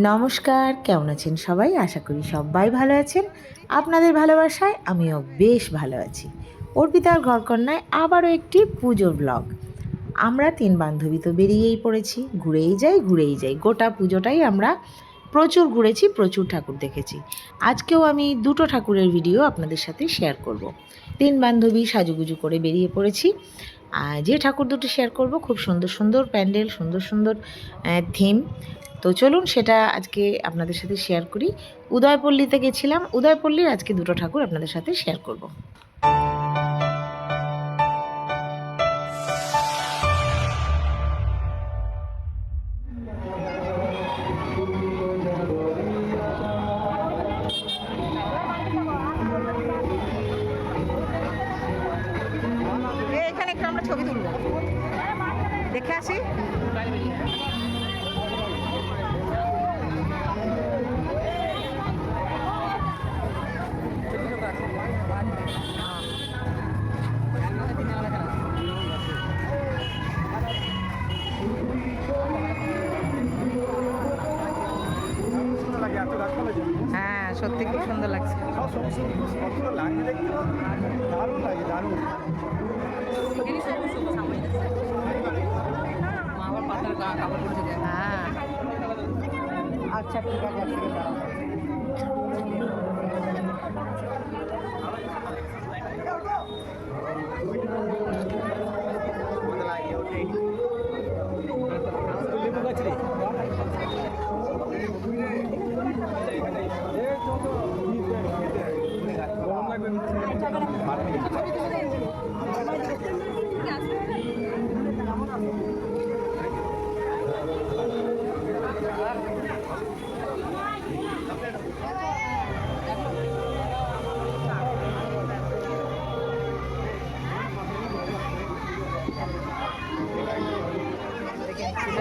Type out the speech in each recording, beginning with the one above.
নমস্কার, কেমন আছেন সবাই? আশা করি সবাই ভালো আছেন। আপনাদের ভালোবাসায় আমিও বেশ ভালো আছি। অর্পিতার ঘরকন্যায় আবারও একটি পুজোর ব্লগ আমরা তিন বান্ধবী তো বেরিয়েই পড়েছি। ঘুরেই যাই ঘুরেই যাই। গোটা পুজোটাই আমরা প্রচুর ঘুরেছি, প্রচুর ঠাকুর দেখেছি। আজকেও আমি দুটো ঠাকুরের ভিডিও আপনাদের সাথে শেয়ার করব। তিন বান্ধবী সাজুগুজু করে বেরিয়ে পড়েছি। যে ঠাকুর দুটো শেয়ার করব, খুব সুন্দর সুন্দর প্যান্ডেল, সুন্দর সুন্দর থিম তো চলুন সেটা আজকে আপনাদের সাথে শেয়ার করি। উদয়পল্লীতে গেছিলাম। উদয়পল্লীর আজকে দুটো ঠাকুর আপনাদের সাথে শেয়ার করব। ছবি তুলবো। দেখে আসি। হ্যাঁ সত্যি খুব সুন্দর লাগছে। হ্যাঁ। আচ্ছা ঠিক আছে আজকে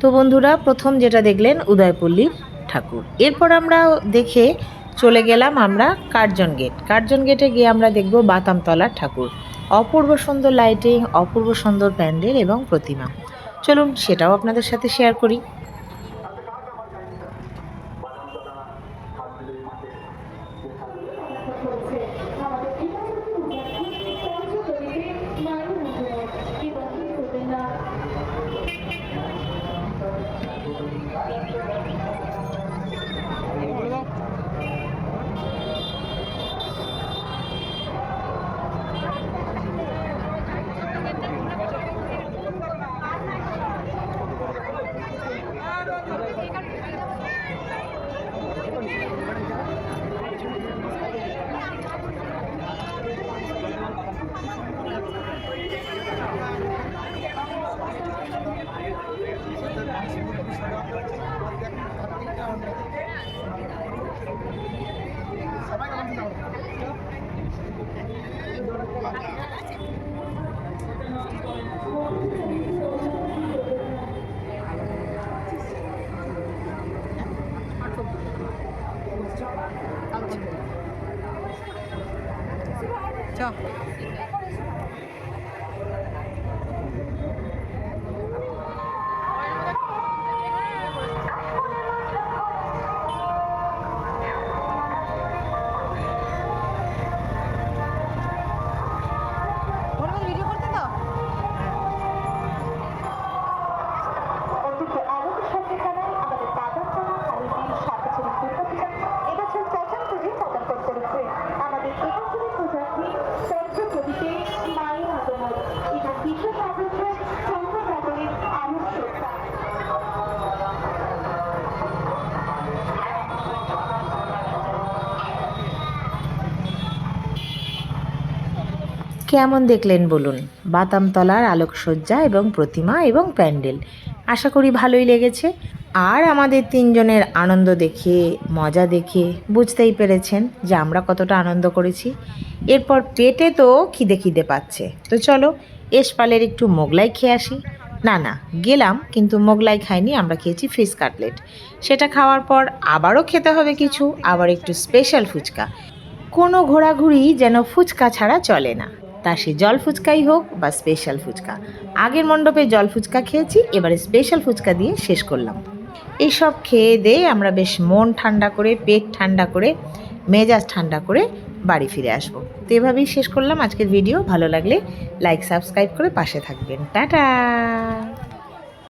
তো বন্ধুরা, প্রথম যেটা দেখলেন উদয়পল্লীর ঠাকুর। এরপর আমরা দেখে চলে গেলাম আমরা কার্জন গেট। কার্জন গেটে গিয়ে আমরা দেখব বাতামতলার ঠাকুর। অপূর্ব সুন্দর লাইটিং অপূর্ব সুন্দর প্যান্ডেল এবং প্রতিমা। চলুন সেটাও আপনাদের সাথে শেয়ার করি। 叫 কেমন দেখলেন বলুন? বাতামতলার আলোকসজ্জা এবং প্রতিমা এবং প্যান্ডেল। আশা করি ভালোই লেগেছে। আর আমাদের তিনজনের আনন্দ দেখে, মজা দেখে বুঝতেই পেরেছেন যে আমরা কতটা আনন্দ করেছি। এরপর পেটে তো খিদে খিদে পাচ্ছে। তো চলো, এসপালের একটু মোগলাই খেয়ে আসি। না না, গেলাম, কিন্তু মোগলাই খাইনি, আমরা খেয়েছি ফিশ কাটলেট। সেটা খাওয়ার পর আবারও খেতে হবে কিছু, আবার একটু স্পেশাল ফুচকা। কোনো ঘোরাঘুরি যেন ফুচকা ছাড়া চলে না। তা সে জল ফুচকাই হোক বা স্পেশাল ফুচকা। আগের মণ্ডপে জল ফুচকা খেয়েছি, এবারে স্পেশাল ফুচকা দিয়ে শেষ করলাম। এইসব খেয়ে দিয়ে আমরা বেশ মন ঠান্ডা করে, পেট ঠান্ডা করে, মেজাজ ঠান্ডা করে বাড়ি ফিরে আসব। তো এভাবেই শেষ করলাম আজকের ভিডিও ভালো লাগলে লাইক সাবস্ক্রাইব করে পাশে থাকবেন। টাটা!